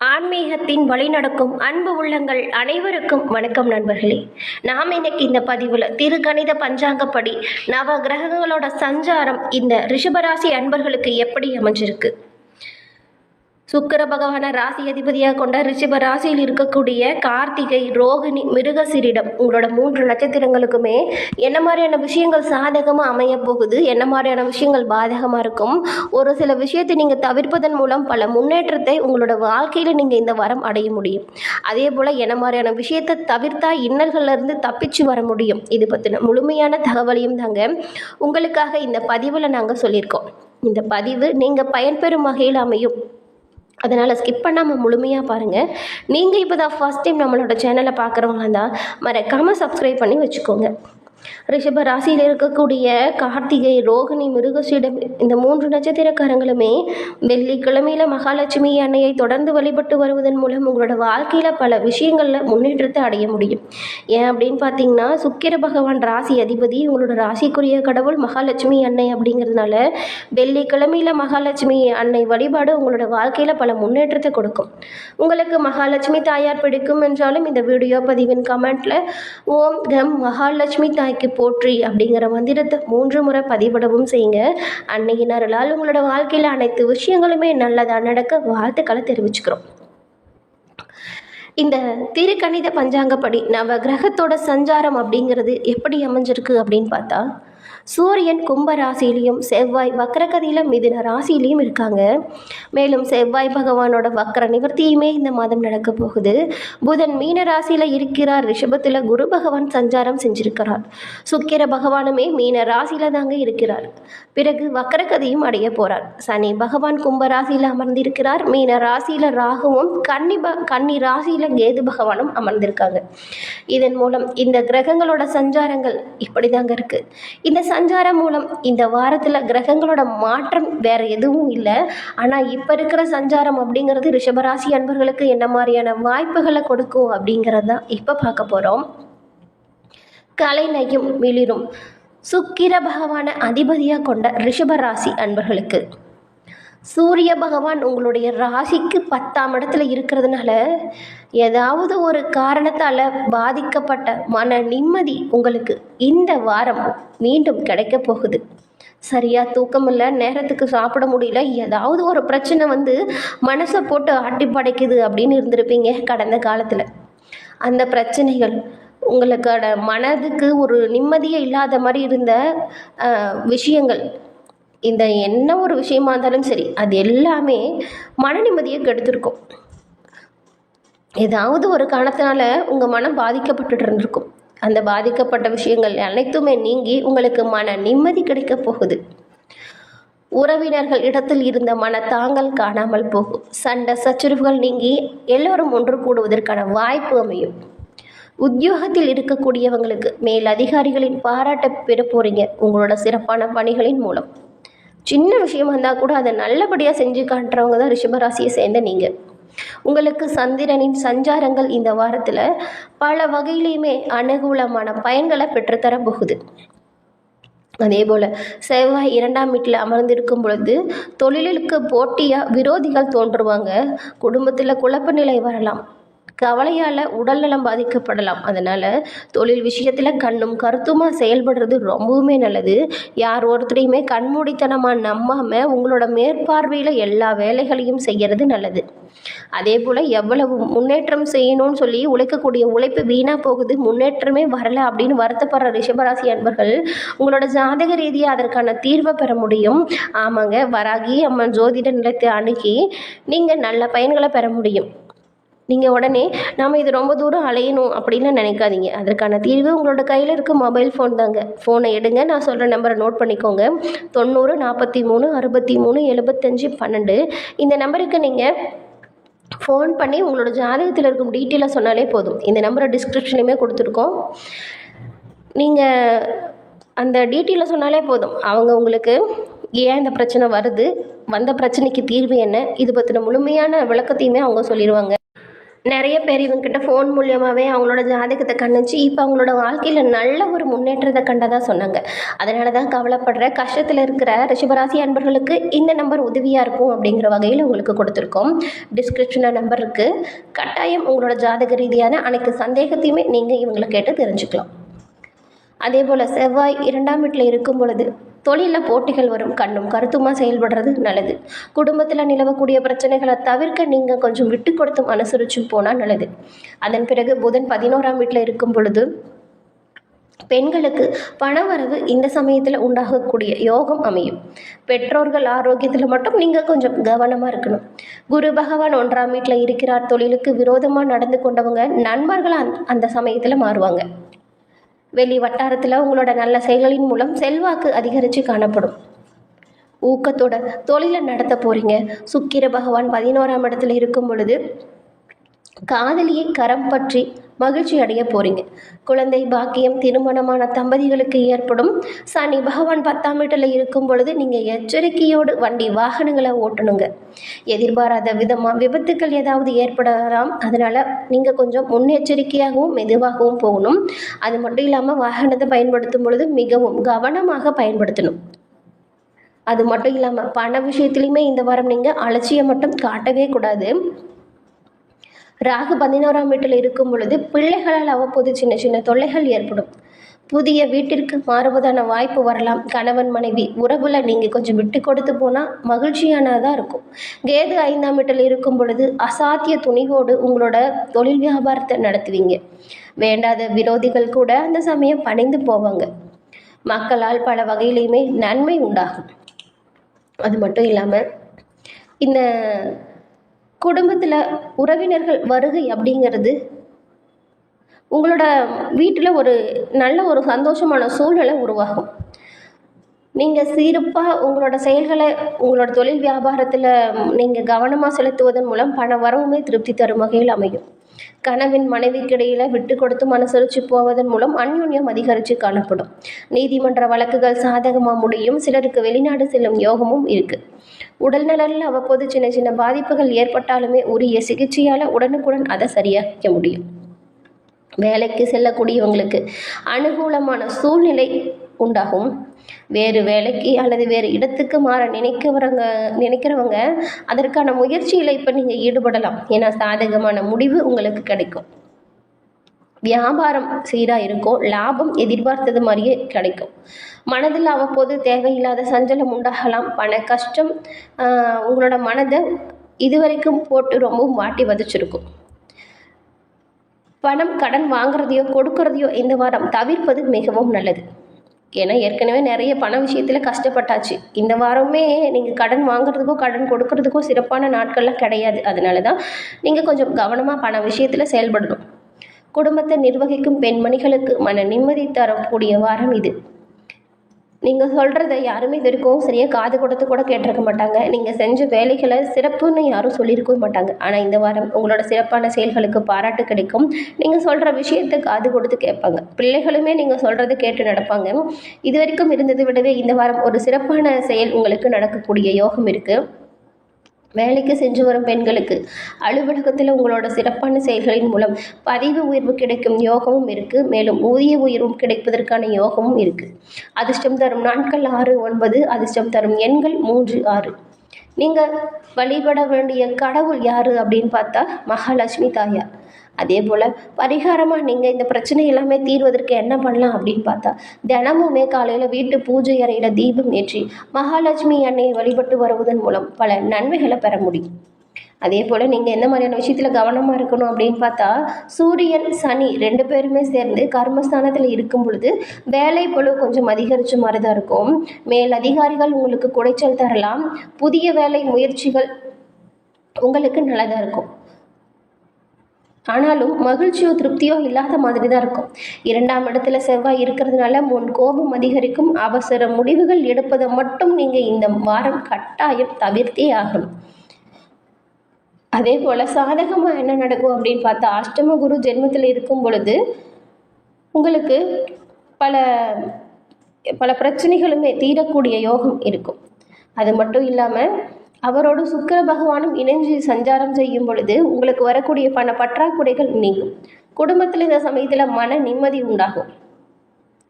ஆன்மீகத்தின் வழிநடக்கும் அன்பு உள்ளங்கள் அனைவருக்கும் வணக்கம் நண்பர்களே. நாம் இன்னைக்கு இந்த பதிவில் திருக்கணித பஞ்சாங்கப்படி நவ கிரகங்களோட சஞ்சாரம் இந்த ரிஷபராசி அன்பர்களுக்கு எப்படி அமைஞ்சிருக்கு? சுக்கிர பகவான ராசி அதிபதியாக கொண்ட ரிஷப ராசியில் இருக்கக்கூடிய கார்த்திகை ரோகிணி மிருகசிரிடம் உங்களோட மூன்று நட்சத்திரங்களுக்குமே என்ன மாதிரியான விஷயங்கள் சாதகமாக அமைய போகுது? என்ன மாதிரியான விஷயங்கள் பாதகமாக இருக்கும்? ஒரு சில விஷயத்தை நீங்கள் தவிர்ப்பதன் மூலம் பல முன்னேற்றத்தை உங்களோட வாழ்க்கையில் நீங்கள் இந்த வாரம் அடைய முடியும். அதே போல் என்ன மாதிரியான விஷயத்தை தவிர்த்தா இன்னல்கள்லேருந்து தப்பிச்சு வர முடியும்? இது பற்றின முழுமையான தகவலையும் தாங்க உங்களுக்காக இந்த பதிவில் நாங்கள் சொல்லியிருக்கோம். இந்த பதிவு நீங்கள் பயன்பெறும் வகையில் அமையும். அதனால் ஸ்கிப் பண்ணாமல் முழுமையாக பாருங்கள் நீங்கள் இப்போ தான் ஃபஸ்ட் டைம் நம்மளோட சேனலை பார்க்குறவங்க இருந்தால் மறக்காமல் சப்ஸ்கிரைப் பண்ணி வச்சுக்கோங்க. ரிஷப ராசியில் இருக்கக்கூடிய கார்த்திகை ரோகிணி மிருகசீடம் இந்த மூன்று நட்சத்திரக்காரங்களுமே வெள்ளிக்கிழமையில் மகாலட்சுமி அன்னையை தொடர்ந்து வழிபட்டு வருவதன் மூலம் உங்களோட வாழ்க்கையில் பல விஷயங்களில் முன்னேற்றத்தை அடைய முடியும். ஏன் அப்படின்னு பார்த்தீங்கன்னா சுக்கிர பகவான் ராசி அதிபதி உங்களோட ராசிக்குரிய கடவுள் மகாலட்சுமி அன்னை அப்படிங்கிறதுனால வெள்ளிக்கிழமையில் மகாலட்சுமி அன்னை வழிபாடு உங்களோட வாழ்க்கையில் பல முன்னேற்றத்தை கொடுக்கும். உங்களுக்கு மகாலட்சுமி தாயார் பிடிக்கும் என்றாலும் இந்த வீடியோ பதிவின் கமெண்ட்டில் ஓம் கம் மகாலட்சுமி தாய்க்கு போற்றி அப்படிங்கிற மந்திரத்தை மூன்று முறை பதிவிடவும் செய்யுங்க. அன்னையின் அருளால் உங்களோட வாழ்க்கையில் அனைத்து விஷயங்களுமே நல்லதாக நடக்க வாழ்த்துக்களை தெரிவிச்சுக்கிறோம். இந்த திருக்கணித பஞ்சாங்கப்படி நவ கிரகத்தோட சஞ்சாரம் அப்படிங்கிறது எப்படி அமைஞ்சிருக்கு அப்படின்னு பார்த்தா சூரியன் கும்ப ராசியிலையும் செவ்வாய் வக்கரகதியிலும் மிதுன ராசியிலையும் இருக்காங்க. மேலும் செவ்வாய் பகவானோட வக்கர நிவர்த்தியுமே இந்த மாதம் நடக்க போகுது. புதன் மீன ராசியில் இருக்கிறார். ரிஷபத்தில் குரு பகவான் சஞ்சாரம் செஞ்சிருக்கிறார். சுக்கிர பகவானுமே மீன ராசியில் தாங்க இருக்கிறார். பிறகு வக்கரகதியும் அடைய போகிறார் சனி பகவான் கும்ப ராசியில் அமர்ந்திருக்கிறார். மீன ராசியில் ராகுவும் கன்னி ப கன்னி ராசியில் கேது பகவானும் அமர்ந்திருக்காங்க. இதன் மூலம் இந்த கிரகங்களோட சஞ்சாரங்கள் இப்படி தாங்க இருக்கு இந்த சஞ்சாரம் மூலம் இந்த வாரத்தில் கிரகங்களோட மாற்றம் வேற எதுவும் இல்லை. ஆனால் இப்போ இருக்கிற சஞ்சாரம் அப்படிங்கிறது ரிஷபராசி அன்பர்களுக்கு என்ன மாதிரியான வாய்ப்புகளை கொடுக்கும் அப்படிங்கிறது தான் இப்போ பார்க்க போகிறோம் கலைநயம் மிளிரும் சுக்கிர பகவான அதிபதியாக கொண்ட ரிஷபராசி அன்பர்களுக்கு. சூரிய பகவான் உங்களுடைய ராசிக்கு பத்தாம் இடத்துல இருக்கிறதுனால ஏதாவது ஒரு காரணத்தால் பாதிக்கப்பட்ட மன நிம்மதி உங்களுக்கு இந்த வாரம் மீண்டும் கிடைக்க போகுது. சரியாக தூக்கம் இல்லை நேரத்துக்கு சாப்பிட முடியல ஏதாவது ஒரு பிரச்சனை வந்து மனசை போட்டு ஆட்டி படைக்குது அப்படின்னு இருந்திருப்பீங்க கடந்த காலத்தில். அந்த பிரச்சனைகள் உங்களுக்கான மனதுக்கு ஒரு நிம்மதியே இல்லாத மாதிரி இருந்த விஷயங்கள் இந்த என்ன ஒரு விஷயமா இருந்தாலும் சரி அது எல்லாமே மன நிம்மதியை கெடுத்திருக்கும். ஏதாவது ஒரு காரணத்தினால உங்கள் மனம் பாதிக்கப்பட்டுட்டு இருந்திருக்கும். அந்த பாதிக்கப்பட்ட விஷயங்கள் அனைத்துமே நீங்கி உங்களுக்கு மன நிம்மதி கிடைக்க போகுது. உறவினர்கள் இடத்தில் இருந்த மனத்தாங்கல் காணாமல் போகும். சண்டை சச்சரவுகள் நீங்கி எல்லோரும் ஒன்று கூடுவதற்கான வாய்ப்பு அமையும். உத்தியோகத்தில் இருக்கக்கூடியவங்களுக்கு மேல் அதிகாரிகளின் பாராட்டை பெற போறீங்க. உங்களோட சிறப்பான பணிகளின் மூலம். சின்ன விஷயமா இருந்தால் கூட அதை நல்லபடியாக செஞ்சு காட்டுறவங்க தான் ரிஷபராசியை சேர்ந்த நீங்கள் உங்களுக்கு சந்திரனின் சஞ்சாரங்கள் இந்த வாரத்தில் பல வகையிலையுமே அனுகூலமான பயன்களை பெற்றுத்தர போகுது. அதே போல் செவ்வாய் இரண்டாம் வீட்டில் அமர்ந்திருக்கும் பொழுது தொழிலுக்கு போட்டியாக விரோதிகள் தோன்றுவாங்க. குடும்பத்தில் குழப்ப நிலை வரலாம். கவலையால் உடல்நலம் பாதிக்கப்படலாம். அதனால் தொழில் விஷயத்தில் கண்ணும் கருத்துமாக செயல்படுறது ரொம்பவுமே நல்லது. யார் ஒருத்தரையுமே கண்மூடித்தனமாக நம்பாமல் உங்களோட மேற்பார்வையில் எல்லா வேலைகளையும் செய்கிறது நல்லது. அதே போல் எவ்வளவு முன்னேற்றம் செய்யணும்னு சொல்லி உழைக்கக்கூடிய உழைப்பு வீணாக போகுது. முன்னேற்றமே வரல அப்படின்னு வருத்தப்படுற ரிஷபராசி அன்பர்கள் உங்களோட ஜாதக ரீதியாக அதற்கான தீர்வை பெற முடியும். ஆமாங்க வராகி அம்மன் ஜோதிட நிலையத்தை அணுகி நீங்கள் நல்ல பயன்களை பெற முடியும். நீங்கள் உடனே நாம் இது ரொம்ப தூரம் அலையணும் அப்படின்னு நினைக்காதீங்க. அதற்கான தீர்வு உங்களோட கையில் இருக்க மொபைல் ஃபோன் தாங்க. ஃபோனை எடுங்க. நான் சொல்கிற நம்பரை நோட் பண்ணிக்கோங்க. தொண்ணூறு நாற்பத்தி மூணு அறுபத்தி மூணு எழுபத்தஞ்சி பன்னெண்டு. இந்த நம்பருக்கு நீங்கள் ஃபோன் பண்ணி உங்களோட ஜாதகத்தில் இருக்கும் டீட்டெயிலாக சொன்னாலே போதும். இந்த நம்பரை டிஸ்கிரிப்ஷன்லையுமே கொடுத்துருக்கோம். நீங்கள் அந்த டீட்டெயிலை சொன்னாலே போதும். அவங்க உங்களுக்கு ஏன் இந்த பிரச்சனை வருது? வந்த பிரச்சனைக்கு தீர்வு என்ன? இது பற்றின முழுமையான விளக்கத்தையுமே அவங்க சொல்லிடுவாங்க நிறைய பேர் இவங்ககிட்ட ஃபோன் மூலியமாகவே அவங்களோட ஜாதகத்தை கணிச்சு இப்போ அவங்களோட வாழ்க்கையில் நல்ல ஒரு முன்னேற்றத்தை கண்டதாக சொன்னாங்க. அதனால தான் கவலைப்படுற கஷ்டத்தில் இருக்கிற ரிஷபராசி அன்பர்களுக்கு இந்த நம்பர் உதவியாக இருக்கும் அப்படிங்கிற வகையில் உங்களுக்கு கொடுத்துருக்கோம். டிஸ்கிரிப்ஷனில் நம்பர் இருக்குது கட்டாயம் உங்களோட ஜாதக ரீதியான அனைத்து சந்தேகத்தையுமே நீங்கள் இவங்களை கேட்டு தெரிஞ்சுக்கலாம். அதே போல் செவ்வாய் இரண்டாம் வீட்டில் இருக்கும் பொழுது தொழிலில் போட்டிகள் வரும். கண்ணும் கருத்துமாக செயல்படுறது நல்லது. குடும்பத்தில் நிலவக்கூடிய பிரச்சனைகளை தவிர்க்க நீங்கள் கொஞ்சம் விட்டு கொடுத்தும் அனுசரிச்சும் போனால் நல்லது. அதன் பிறகு புதன் பதினோராம் வீட்டில் இருக்கும் பொழுது பெண்களுக்கு பணவரவு இந்த சமயத்தில் உண்டாகக்கூடிய யோகம் அமையும். பெற்றோர்கள் ஆரோக்கியத்தில் மட்டும் நீங்கள் கொஞ்சம் கவனமாக இருக்கணும். குரு பகவான் ஒன்றாம் வீட்டில் இருக்கிறார் தொழிலுக்கு விரோதமாக நடந்து கொண்டவங்க நண்பர்களாக அந்த சமயத்தில் மாறுவாங்க. வெளி வட்டாரத்தில் உங்களோட நல்ல செயல்களின் மூலம் செல்வாக்கு அதிகரித்து காணப்படும். ஊக்கத்தோட தொழிலை நடத்த போகிறீங்க சுக்கிர பகவான் பதினோராம் இடத்துல இருக்கும் பொழுது காதலியை கரம் பற்றி மகிழ்ச்சி அடைய போறீங்க. குழந்தை பாக்கியம் திருமணமான தம்பதிகளுக்கு ஏற்படும் சனி பகவான் பத்தாம் வீட்டில் இருக்கும் பொழுது நீங்கள் எச்சரிக்கையோடு வண்டி வாகனங்களை ஓட்டணுங்க. எதிர்பாராத விதமாக விபத்துக்கள் ஏதாவது ஏற்படலாம். அதனால் நீங்கள் கொஞ்சம் முன்னெச்சரிக்கையாகவும் மெதுவாகவும் போகணும். அது மட்டும் இல்லாமல் வாகனத்தை பயன்படுத்தும் பொழுது மிகவும் கவனமாக பயன்படுத்தணும். அது மட்டும் இல்லாமல் பண விஷயத்துலையுமே இந்த வாரம் நீங்கள் அலட்சியம் மட்டும் காட்டவே கூடாது. ராகு பதினோராம் வீட்டில் இருக்கும் பொழுது பிள்ளைகளால் அவ்வப்போது சின்ன சின்ன தொல்லைகள் ஏற்படும். புதிய வீட்டிற்கு மாறுவதான வாய்ப்பு வரலாம். கணவன் மனைவி உறவில் நீங்கள் கொஞ்சம் விட்டு கொடுத்து போனால் மகிழ்ச்சியானதாக இருக்கும். கேது ஐந்தாம் வீட்டில் இருக்கும் பொழுது அசாத்திய துணிவோடு உங்களோட தொழில் வியாபாரத்தை நடத்துவீங்க. வேண்டாத விரோதிகள் கூட அந்த சமயம் பணிந்து போவாங்க. மக்களால் பல வகையிலையுமே நன்மை உண்டாகும். அது மட்டும் இல்லாமல் இந்த குடும்பத்தில் உறவினர்கள் வருகை அப்படிங்கிறது உங்களோட வீட்டில் ஒரு நல்ல ஒரு சந்தோஷமான சூழ்நிலை உருவாகும். நீங்கள் சிறப்பாக உங்களோட செயல்களை உங்களோட தொழில் வியாபாரத்தில் நீங்கள் கவனமாக செலுத்துவதன் மூலம் பண வரவுமே திருப்தி தரும் வகையில் அமையும். கணவன் மனைவிக்கிடையில் விட்டு கொடுத்து மனசரிச்சு போவதன் மூலம் அந்யோன்யம் அதிகரித்து காணப்படும். நீதிமன்ற வழக்குகள் சாதகமாக முடியும். சிலருக்கு வெளிநாடு செல்லும் யோகமும் இருக்குது உடல் நலனில் அவ்வப்போது சின்ன சின்ன பாதிப்புகள் ஏற்பட்டாலுமே உரிய சிகிச்சையால் உடனுக்குடன் அதை சரியாக்க முடியும். வேலைக்கு செல்லக்கூடியவங்களுக்கு அனுகூலமான சூழ்நிலை உண்டாகும். வேறு வேலைக்கு அல்லது வேறு இடத்துக்கு மாற நினைக்கிறவங்க நினைக்கிறவங்க அதற்கான முயற்சியில் இப்போ நீங்கள் ஈடுபடலாம். ஏன்னா சாதகமான முடிவு உங்களுக்கு கிடைக்கும். வியாபாரம் சீராக இருக்கும் லாபம் எதிர்பார்த்தது மாதிரியே கிடைக்கும். மனதில் அவ்வப்போது தேவையில்லாத சஞ்சலம் உண்டாகலாம். பண கஷ்டம் உங்களோட மனதை இதுவரைக்கும் போட்டு ரொம்பவும் வாட்டி வதச்சிருக்கும். பணம் கடன் வாங்குறதையோ கொடுக்கறதையோ இந்த வாரம் தவிர்ப்பது மிகவும் நல்லது. ஏன்னா ஏற்கனவே நிறைய பண விஷயத்தில் கஷ்டப்பட்டாச்சு. இந்த வாரமே நீங்கள் கடன் வாங்குறதுக்கோ கடன் கொடுக்கறதுக்கோ சிறப்பான நாட்கள்லாம் கிடையாது. அதனால தான் நீங்கள் கொஞ்சம் கவனமாக பண விஷயத்தில் செயல்படணும். குடும்பத்தை நிர்வகிக்கும் பெண்மணிகளுக்கு மன நிம்மதி தரக்கூடிய வாரம் இது. நீங்கள் சொல்கிறத யாருமே இது வரைக்கும் சரியாக காது கொடுத்து கூட கேட்டிருக்க மாட்டாங்க. நீங்கள் செஞ்ச வேலைகளை சிறப்புன்னு யாரும் சொல்லியிருக்க மாட்டாங்க. ஆனால் இந்த வாரம் உங்களோட சிறப்பான செயல்களுக்கு பாராட்டு கிடைக்கும். நீங்கள் சொல்கிற விஷயத்தை காது கொடுத்து கேட்பாங்க. பிள்ளைகளுமே நீங்கள் சொல்கிறத கேட்டு நடப்பாங்க. இது வரைக்கும் இருந்ததை விடவே இந்த வாரம் ஒரு சிறப்பான செயல் உங்களுக்கு நடக்கக்கூடிய யோகம் இருக்குது வேலைக்கு சென்று வரும் பெண்களுக்கு. அலுவலகத்தில் உங்களோட சிறப்பான செயல்களின் மூலம் பதிவு உயர்வு கிடைக்கும் யோகமும் இருக்குது மேலும் ஊதிய உயர்வும் கிடைப்பதற்கான யோகமும் இருக்குது அதிர்ஷ்டம் தரும் நாட்கள் ஆறு ஒன்பது அதிர்ஷ்டம் தரும் எண்கள் மூன்று ஆறு. நீங்கள் வழிபட வேண்டிய கடவுள் யார் அப்படின்னு பார்த்தா மகாலட்சுமி தாயார். அதே போல் பரிகாரமாக நீங்கள் இந்த பிரச்சனை எல்லாமே தீர்வதற்கு என்ன பண்ணலாம் அப்படின்னு பார்த்தா தினமுமே காலையில் வீட்டு பூஜை அறையில் தீபம் ஏற்றி மகாலட்சுமி அன்னையை வழிபட்டு வருவதன் மூலம் பல நன்மைகளை பெற முடியும். அதே போல் நீங்கள் எந்த மாதிரியான விஷயத்தில் கவனமாக இருக்கணும் அப்படின்னு பார்த்தா சூரியன் சனி ரெண்டு பேருமே சேர்ந்து கர்மஸ்தானத்தில் இருக்கும் பொழுது வேலை பளு கொஞ்சம் அதிகரித்த மாதிரி தான் இருக்கும். மேல் அதிகாரிகள் உங்களுக்கு குடைச்சல் தரலாம். புதிய வேலை முயற்சிகள் உங்களுக்கு நல்லதாக இருக்கும். ஆனாலும் மகிழ்ச்சியோ திருப்தியோ இல்லாத மாதிரி தான் இருக்கும். இரண்டாம் இடத்துல செவ்வாய் இருக்கிறதுனால முன் கோபம் அதிகரிக்கும். அவசர முடிவுகள் எடுப்பதை மட்டும் நீங்கள் இந்த வாரம் கட்டாயம் தவிர்த்தே ஆகணும். அதே போல் சாதகமாக என்ன நடக்கும் அப்படின்னு பார்த்தா அஷ்டம குரு ஜென்மத்தில் இருக்கும் பொழுது உங்களுக்கு பல பல பிரச்சனைகளுமே தீரக்கூடிய யோகம் இருக்கும். அது மட்டும் இல்லாமல் அவரோடு சுக்கிர பகவானும் இணைஞ்சு சஞ்சாரம் செய்யும் பொழுது உங்களுக்கு வரக்கூடிய பண பற்றாக்குறைகள் நீங்கும். குடும்பத்தில் இந்த சமயத்தில் மன நிம்மதி உண்டாகும்.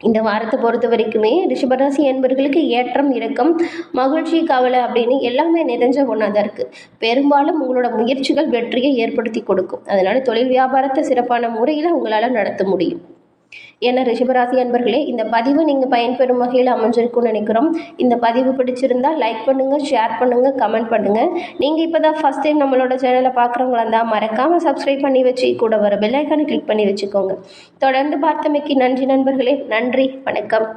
இந்த வாரத்தை பொறுத்த வரைக்குமே ரிஷபராசி என்பர்களுக்கு ஏற்றம் இறக்கம் மகிழ்ச்சி கவலை அப்படின்னு எல்லாமே நிறைஞ்ச ஒன்றா தான் இருக்குது பெரும்பாலும் உங்களோட முயற்சிகள் வெற்றியை ஏற்படுத்தி கொடுக்கும். அதனால் தொழில் வியாபாரத்தை சிறப்பான முறையில் உங்களால் நடத்த முடியும். ஏன்னா ரிஷபராசி அன்பர்களே இந்த பதிவு நீங்கள் பயன்பெறும் வகையில் அமைஞ்சிருக்கும்னு நினைக்கிறோம். இந்த பதிவு பிடிச்சிருந்தா லைக் பண்ணுங்கள் ஷேர் பண்ணுங்கள் கமெண்ட் பண்ணுங்கள் நீங்கள் இப்போ தான் ஃபஸ்ட் டைம் நம்மளோட சேனலை பார்க்குறவங்களா இருந்தால் மறக்காமல் சப்ஸ்கிரைப் பண்ணி வச்சு கூட வர பெல்லைக்கானை கிளிக் பண்ணி வச்சுக்கோங்க. தொடர்ந்து பார்த்தமைக்கு நன்றி நண்பர்களே நன்றி வணக்கம்.